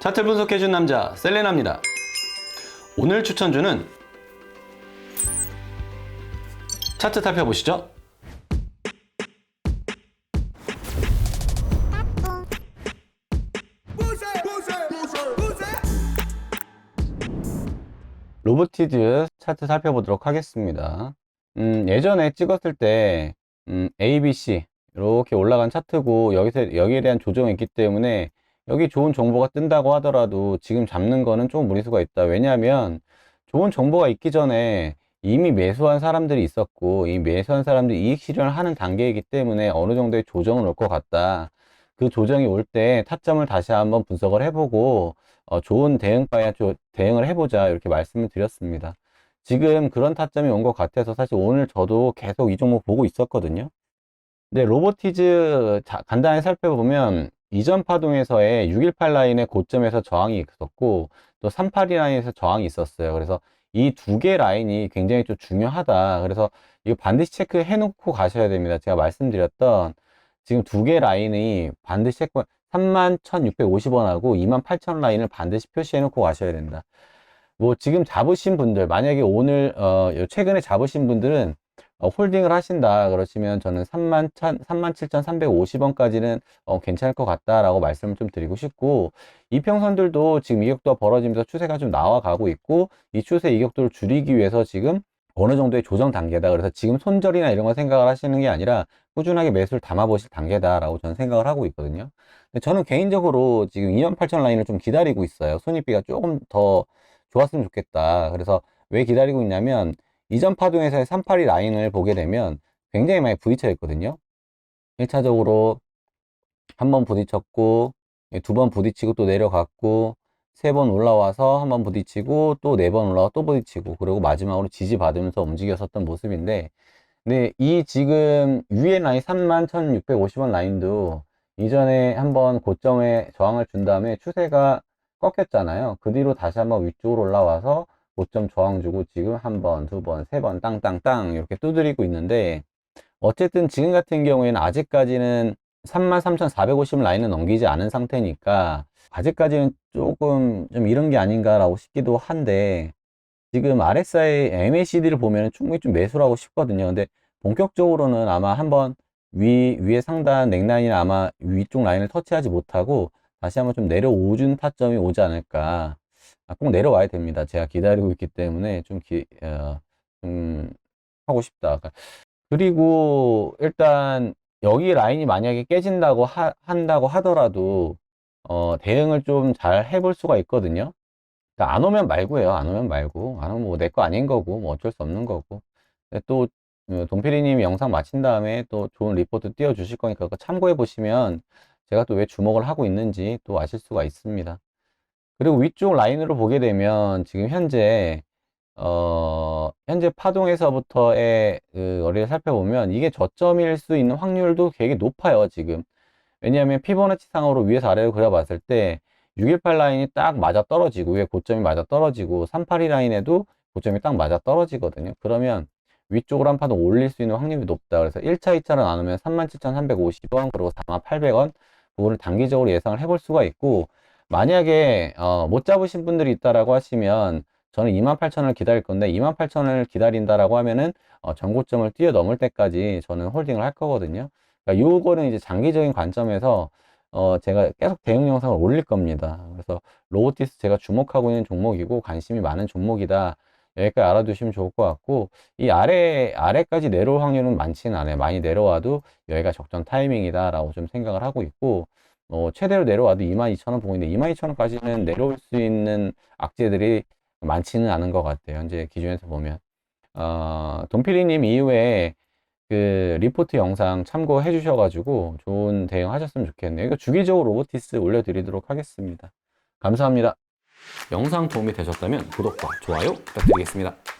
차트 분석해준 남자 셀레나입니다. 오늘 추천주는 차트 살펴보시죠. 로보티즈 차트 살펴보도록 하겠습니다. 음, 예전에 찍었을 때 음, A, B, C 이렇게 올라간 차트고 여기서 여기에 대한 조정이 있기 때문에 여기 좋은 정보가 뜬다고 하더라도 지금 잡는 거는 좀 무리수가 있다. 왜냐하면 좋은 정보가 있기 전에 이미 매수한 사람들이 있었고 이 매수한 사람들이 이익 실현을 하는 단계이기 때문에 어느 정도의 조정은 올 것 같다. 그 조정이 올 때 타점을 다시 한번 분석을 해보고 어, 좋은 대응바에 대응을 해보자 이렇게 말씀을 드렸습니다. 지금 그런 타점이 온 것 같아서 사실 오늘 저도 계속 이 종목 보고 있었거든요. 근데 로보티즈 자, 간단히 살펴보면 이전 파동에서의 618 라인의 고점에서 저항이 있었고 또 382 라인에서 저항이 있었어요. 그래서 이 두 개 라인이 굉장히 좀 중요하다. 그래서 이거 반드시 체크해 놓고 가셔야 됩니다. 제가 말씀드렸던 지금 두 개 라인이 반드시 체크 31,650원하고 28,000원 라인을 반드시 표시해 놓고 가셔야 된다. 뭐 지금 잡으신 분들 만약에 오늘 어 최근에 잡으신 분들은 어, 홀딩을 하신다 그러시면 저는 3만 37,350원까지는 어, 괜찮을 것 같다라고 말씀을 좀 드리고 싶고 이평선들도 지금 이격도가 벌어지면서 추세가 좀 나와가고 있고 이 추세 이격도를 줄이기 위해서 지금 어느 정도의 조정 단계다. 그래서 지금 손절이나 이런 거 생각을 하시는 게 아니라 꾸준하게 매수를 담아 보실 단계다라고 저는 생각을 하고 있거든요. 근데 저는 개인적으로 지금 28,000 라인을 좀 기다리고 있어요. 손익비가 조금 더 좋았으면 좋겠다. 그래서 왜 기다리고 있냐면 이전 파동에서의 382 라인을 보게 되면 굉장히 많이 부딪혀 있거든요. 1차적으로 한 번 부딪혔고 두 번 부딪히고 또 내려갔고 세 번 올라와서 한 번 부딪히고 또 네 번 올라와 또 부딪히고 그리고 마지막으로 지지받으면서 움직였었던 모습인데 근데 이 지금 위에 라인 31,650원 라인도 이전에 한번 고점에 저항을 준 다음에 추세가 꺾였잖아요. 그 뒤로 다시 한번 위쪽으로 올라와서 고점 저항 주고 지금 한 번, 두 번, 세 번 땅땅땅 이렇게 두드리고 있는데 어쨌든 지금 같은 경우에는 아직까지는 33,450 라인을 넘기지 않은 상태니까 아직까지는 조금 좀 이런 게 아닌가라고 싶기도 한데 지금 RSI MACD를 보면 충분히 좀 매수를 하고 싶거든요. 근데 본격적으로는 아마 한번 위, 위에 상단 넥라인이 아마 위쪽 라인을 터치하지 못하고 다시 한번 좀 내려오준 타점이 오지 않을까. 아, 꼭 내려와야 됩니다. 제가 기다리고 있기 때문에 좀, 기, 어, 좀 하고 싶다. 그리고 일단 여기 라인이 만약에 깨진다고 하, 한다고 하더라도 어, 대응을 좀 잘 해볼 수가 있거든요. 그러니까 안 오면 말고요. 안 오면 말고. 안 오면 뭐 내 거 아닌 거고, 뭐 어쩔 수 없는 거고. 또, 어, 동필이님이 영상 마친 다음에 또 좋은 리포트 띄워주실 거니까 참고해 보시면 제가 또 왜 주목을 하고 있는지 또 아실 수가 있습니다. 그리고 위쪽 라인으로 보게 되면 지금 현재 어, 현재 파동에서부터의 그 거리를 살펴보면 이게 저점일 수 있는 확률도 되게 높아요, 지금. 왜냐하면 피보나치 상으로 위에서 아래로 그려봤을 때 618 라인이 딱 맞아 떨어지고 위에 고점이 맞아 떨어지고 382 라인에도 고점이 딱 맞아 떨어지거든요. 그러면 위쪽으로 한 파동 올릴 수 있는 확률이 높다. 그래서 1차, 2차를 나누면 37,350원 그리고 4,800원 부분을 단기적으로 예상을 해볼 수가 있고 만약에 어, 못 잡으신 분들이 있다라고 하시면 저는 28,000원을 기다릴 건데 28,000원을 기다린다라고 하면은 어, 전고점을 뛰어넘을 때까지 저는 홀딩을 할 거거든요. 그러니까 요거는 이제 장기적인 관점에서 어, 제가 계속 대응 영상을 올릴 겁니다. 그래서 로보티스 제가 주목하고 있는 종목이고 관심이 많은 종목이다. 여기까지 알아두시면 좋을 것 같고 이 아래 아래까지 내려올 확률은 많지는 않아요. 많이 내려와도 여기가 적정 타이밍이다라고 좀 생각을 하고 있고 어, 최대로 내려와도 22,000원 보고 있는데 22,000원까지는 내려올 수 있는 악재들이 많지는 않은 것 같아요. 현재 기준에서 보면 어, 돈필이님 이후에 그 리포트 영상 참고해 주셔가지고 좋은 대응 하셨으면 좋겠네요. 이거 주기적으로 로보티스 올려드리도록 하겠습니다. 감사합니다. 영상 도움이 되셨다면 구독과 좋아요 부탁드리겠습니다.